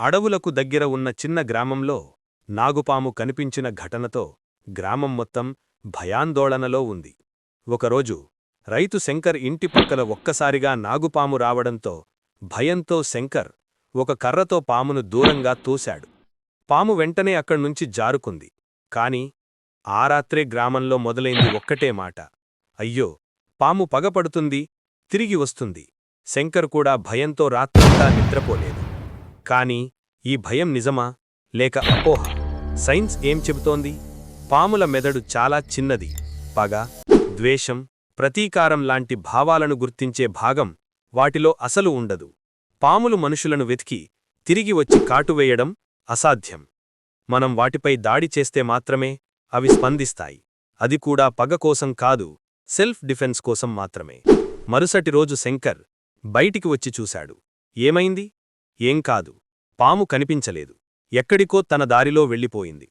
అడవులకు దగ్గర ఉన్న చిన్న గ్రామంలో నాగుపాము కనిపించిన ఘటనతో గ్రామం మొత్తం భయాందోళనలో ఉంది. ఒకరోజు రైతు శంకర్ ఇంటి పక్కల ఒక్కసారిగా నాగుపాము రావడంతో భయంతో శంకర్ ఒక కర్రతో పామును దూరంగా తోశాడు. పాము వెంటనే అక్కడ్నుంచి జారుకుంది. కాని ఆ రాత్రే గ్రామంలో మొదలైంది ఒక్కటే మాట. అయ్యో పాము పగపడుతుంది తిరిగి వస్తుంది. శంకర్ కూడా భయంతో రాత్రంతా నిద్రపోలేదు. కాని ఈ భయం నిజమా? లేక అపోహ? సైన్స్ ఏం చెబుతోంది? పాముల మెదడు చాలా చిన్నది. పగ ద్వేషం ప్రతీకారం లాంటి భావాలను గుర్తించే భాగం వాటిలో అసలు ఉండదు. పాములు మనుషులను వెతికి తిరిగి వచ్చి కాటువేయడం అసాధ్యం. మనం వాటిపై దాడి చేస్తే మాత్రమే అవి స్పందిస్తాయి. అది కూడా పగ కోసం కాదు సెల్ఫ్ డిఫెన్స్ కోసం మాత్రమే. మరుసటి రోజు శంకర్ బయటికి వచ్చి చూశాడు. ఏమైంది? ఏం కాదు. పాము కనిపించలేదు. ఎక్కడికో తన దారిలో వెళ్ళిపోయింది.